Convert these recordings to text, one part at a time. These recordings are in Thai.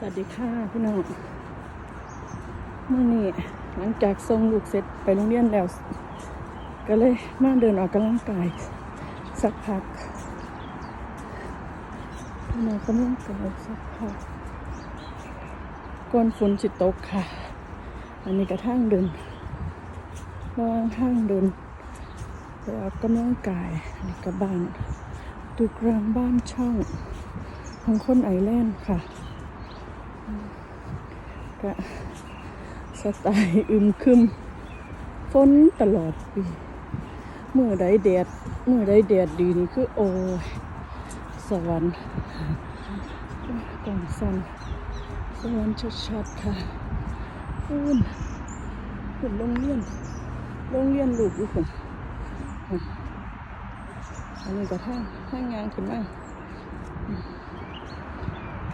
สวัสดีค่ะพี่น้องเมื่อนี้หลังจากส่งลูกเสร็จไปโรงเรียนแล้ว ก็เลยมาเดินออกกำลังกาย สักพักมากำลังกายสักพักก่อนฝนจิตกค่ะ อันนี้กระทั่งเดินระหว่างทางเดินไปออกกำลังกายอันนี้กับบ้านตึกรางบ้านช่องของคนไอแลนด์ค่ะ ก็สไตล์อึมครึมฝนตลอดปีเมื่อใดแดดเมื่อใดแดดดีนี่คือโอ้ยสวรรค์กล่องสันสวรรค์ชัดๆค่ะอุ่นอุ่นโรงเรียนโรงเรียนลูกอยู่ผมอันนี้ก็ทางทางางขึ้นมา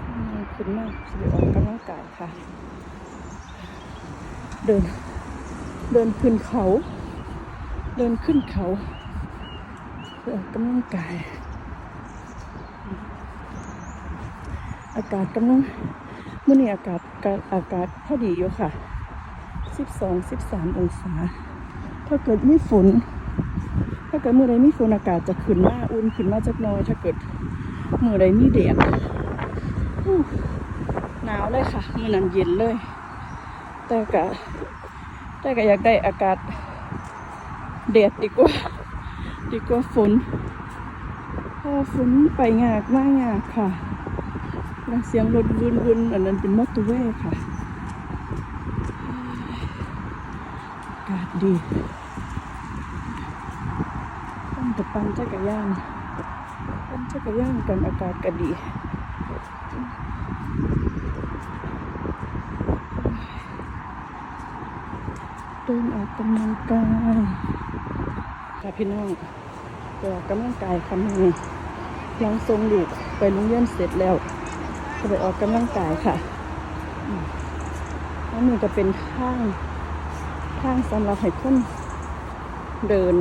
ทางยาง ขึ้นมาสิไปออกกำลังกายค่ะ เดิน เดินขึ้นเขา เดินขึ้นเขาเพื่อออกกำลังกาย อากาศกำลังเมื่อนี้อากาศอากาศพอดีอยู่ค่ะ 12 13 องศา ถ้าเกิดไม่ฝน ถ้าเกิดเมื่อใดมีฝนอากาศจะขึ้นมาอุ่นขึ้นมาจักน้อย ถ้าเกิดเมื่อใดมีแดด หนาวเลยค่ะมือนั้นเย็นเลย แต่ก็แต่ก็อยากได้อากาศแดดดีกว่า ดีกว่าฝนพราะฝนไปยากมากยากค่ะแล้วเสียงรถวุ่นวุ่นอันนั้นเป็นมอเตอร์เวย์ค่ะอากาศดีต้องตะปันจักรยานปั่นจักรยานกันอากาศก็ดี เดินออกกำลังกายค่ะพี่น้องไปออกกำลังกายคำนี้หลังทรงลูกไปโรงเรียนเสร็จแล้วก็ไปออกกำลังกายค่ะอืมอันนี้ก็เป็นข้างข้างสำหรับให้คนเดิน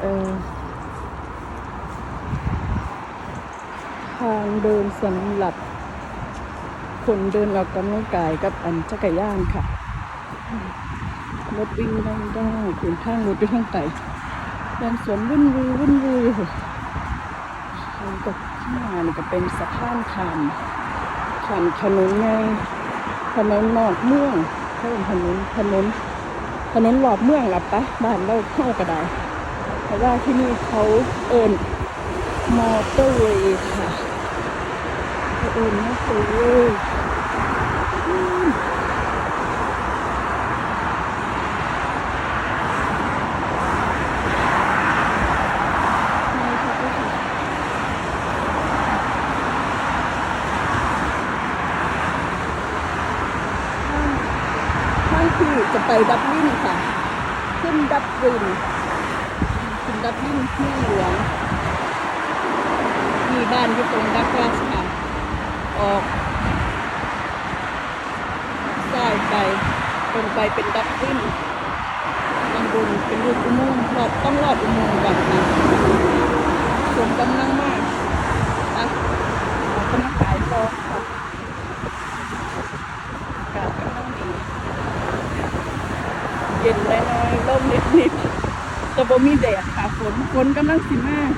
เออ ทางเดินสำหรับคนเดินออกกำลังกายกับอันจักรยานค่ะรถวิ่งได้ได้ถึงทางรถด้วยทางไต่แดนสวนวุ่นวือวุ่นวือแล้วก็ข้างหน้านี่ก็เป็นสะพานขามขามถนนไงถนนนอกเมืองเขาเป็นถนนถนนถนนหลอบเมืองหลับปะบ้านเราเข้าก็ได้แต่ว่าที่นี่เขาเอิญมอเตอร์เวย์ค่ะ เขาเอิญมอเตอร์เวย์ข้างที่จะไปดับลินค่ะ ขึ้นดับลินขึ้นดับลินเมืองหลวงมีบ้านอยู่ตรงดักลาสค่ะ ออกซ้ายไปตรงไปเป็นดับลินข้างบนเป็นรูปอุโมงค์รอบต้องรอบอุโมงค์ก่อนค่ะสมกำลังมากอะออกกำลังกายต่อค่ะอากาศกำลังดีเย็นน้อยๆลมนิดๆแต่บ่มีแดดค่ะฝนฝนกำลังสิมาก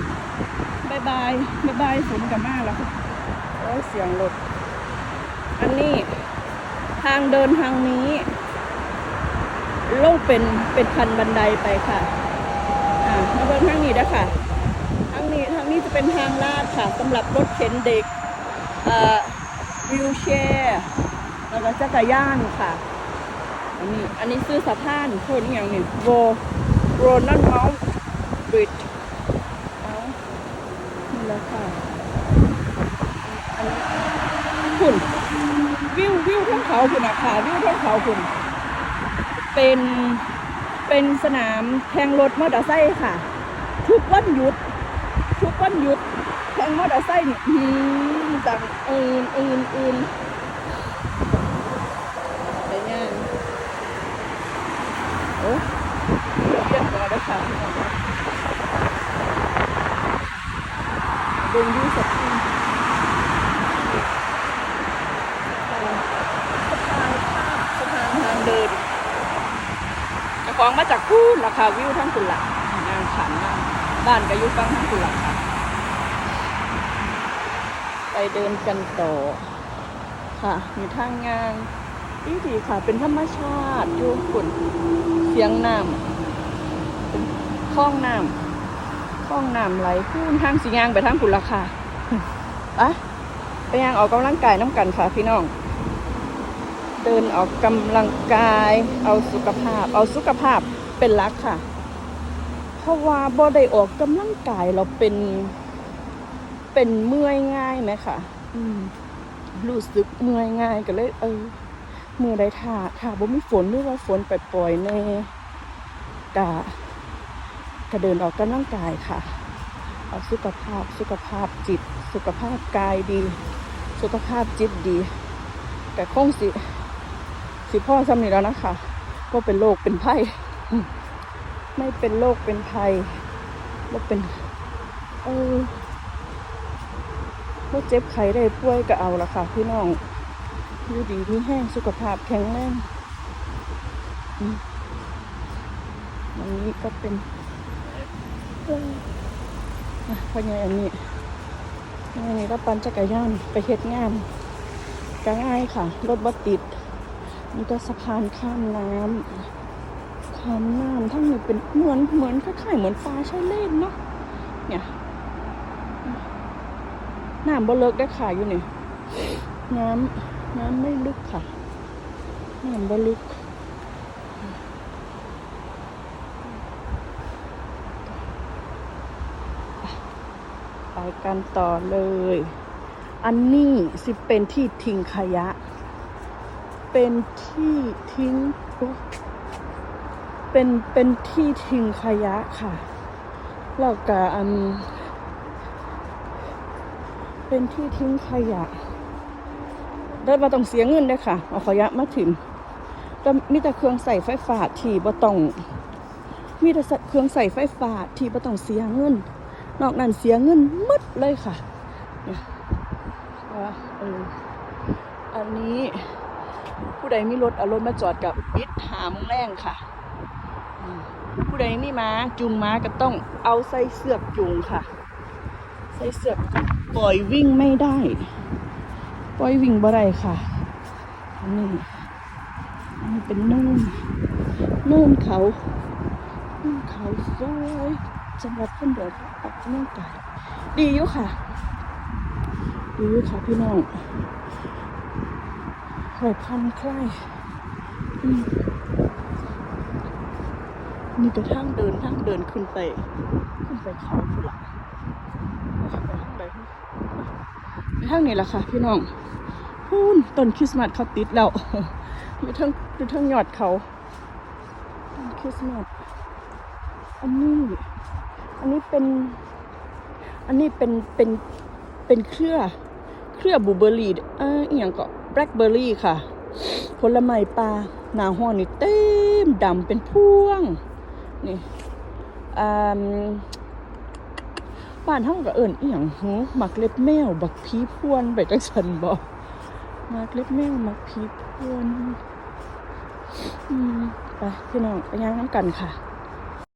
บายบายบายบายฝนกับมาแล้วค่ะ โอ้เสียงรถอันนี้ทางเดินทางนี้ลงเป็นเป็นคันบันไดไปค่ะ อ่ามาเดินทางนี้นะค่ะ ทางนี้ทางนี้จะเป็นทางลาดค่ะสำหรับรถเข็นเด็กอ่อวิวแชร์แล้วก็จักรยานค่ะ อันนี้อันนี้ซื้อสะพานโทษนี่อย่างนี้โวโรนันเมาส์บริดเอานี่แหละค่ะอันนี้คุณวิววิวทั้งเขา คุณอะค่ะวิวทั้งเขาคุณ เป็นเป็นสนามแข่งรถมอเตอร์ไซค์ค่ะ ทุกวันหยุด ทุกวันหยุดแข่งมอเตอร์ไซค์นี่อืมดังอื่นอื่นอื่นไปงานโอ้เรียบร้อยแล้วค่ะเดินยูสักที ของมาจากพูนราคาวิวทั้งคุณละงานขันมากบ้านก็อยุฟังทั้งคุณละค่ะไปเดินกันต่อค่ะมีทางงานดีดีค่ะ เป็นธรรมชาติอยู่ฝุ่นเสียงน้ำเป็นคลองน้ำคลองน้ำไหลพูนทางสียางไปทางคุณละค่ะอะไปยางออกกำลังกายน้ำกันค่ะพี่น้อง เดินออกกำลังกาย เอาสุขภาพ เอาสุขภาพเป็นหลักค่ะ เพราะว่าบ่ได้ออกกำลังกายเราเป็นเป็นเมื่อยง่ายไหมค่ะ อืมรู้สึกเมื่อยง่ายก็เลย เออมือใดถ่าถ่าบ่มีฝนหรือว่าฝนไปปล่อยๆแน่กะกะเดินออกกำลังกายค่ะ เอาสุขภาพสุขภาพจิต สุขภาพกายดี สุขภาพจิตดี แต่คงสิ สิพ่อซ้ำนี่แล้วนะคะ ก็เป็นโรคเป็นไข้ไม่เป็นโรคเป็นภัยว่าเป็น เออว่าเจ็บไข้ได้ป่วยก็เอาละค่ะพี่น้องอยู่ดีมีแห้งสุขภาพแข็งแรงอันนี้ก็เป็นอออะพอไงอันนี้อันนี้ก็ปั่นจักรยานไปเฮ็ดงานก็ง่ายค่ะ รถบัสติด นี่ก็สะพานข้ามน้ำข้ามน้ำทั้งนี้เป็นเหมือนเหมือนคล้ายๆเหมือนปลาใช้เล่นเนาะเนี่ยน้ำบ่เลิกได้ค่ะอยู่นี่น้ำน้ำไม่ลึกค่ะน้ำบ่ลึกไปกันต่อเลย อันนี้สิเป็นที่ทิ้งขยะ เป็นที่ทิ้งเป็นเป็นที่ทิ้งขยะค่ะแล้วก็อัน เป็นที่ทิ้งขยะได้มาต้องเสียเงินด้ค่ะ เอาขยะมาถิ่มแต่มีแต่เครื่องใส่ไฟฟ้าที่บ่ต้อง มีแต่เครื่องใส่ไฟฟ้าที่บ่ต้องเสียเงิน นอกนั้นเสียเงินหมดเลยค่ะ อันนี้ ผู้ใดมีรถเอารถมาจอดกับปิดหามงแรงค่ะ ผู้ใดมีม้าจูงม้าก็ต้องเอาใส่เสือกจูงค่ะ ใส่เสือกปล่อยวิ่งไม่ได้ ปล่อยวิ่งบ่ได้ค่ะนนี้อันนี้เป็นเนินเนินเขาเนินเขาสวยสำหรับคนเดินออกกำลังกายดีอยู่ค่ะดีอยู่ค่ะพี่น้อง คอยผ่อนคลายมนี่ก็ทางเดินทางเดินขึ้นไป ขึ้นไปเขาพุ่นละไปทางใดไปทางนี้แหละค่ะ พี่น้องพูนต้นคริสต์มาสเขาติดแล้วอยู่ทั้งอยู่ทั้งยอดเขาต้นคริสต์มาสอันนี้ อันนี้เป็น อันนี้เป็นเป็นเป็นเครือ เครือบูเบอร์รี่เอ่ออีหยังก็ แบล็คเบอร์รี่ค่ะ ผลไม้ปลาหนาห้อนนี่เต็มดำเป็นพวง นี่อ่าบ้านเฮาก็เอิ้นอีหยังหูหมักเล็บแมว บักผีพวนไปจังซั่นบ่หมักเล็บแมวหมักผีพวน อืม ไปพี่น้องไปย่างน้ำกันค่ะ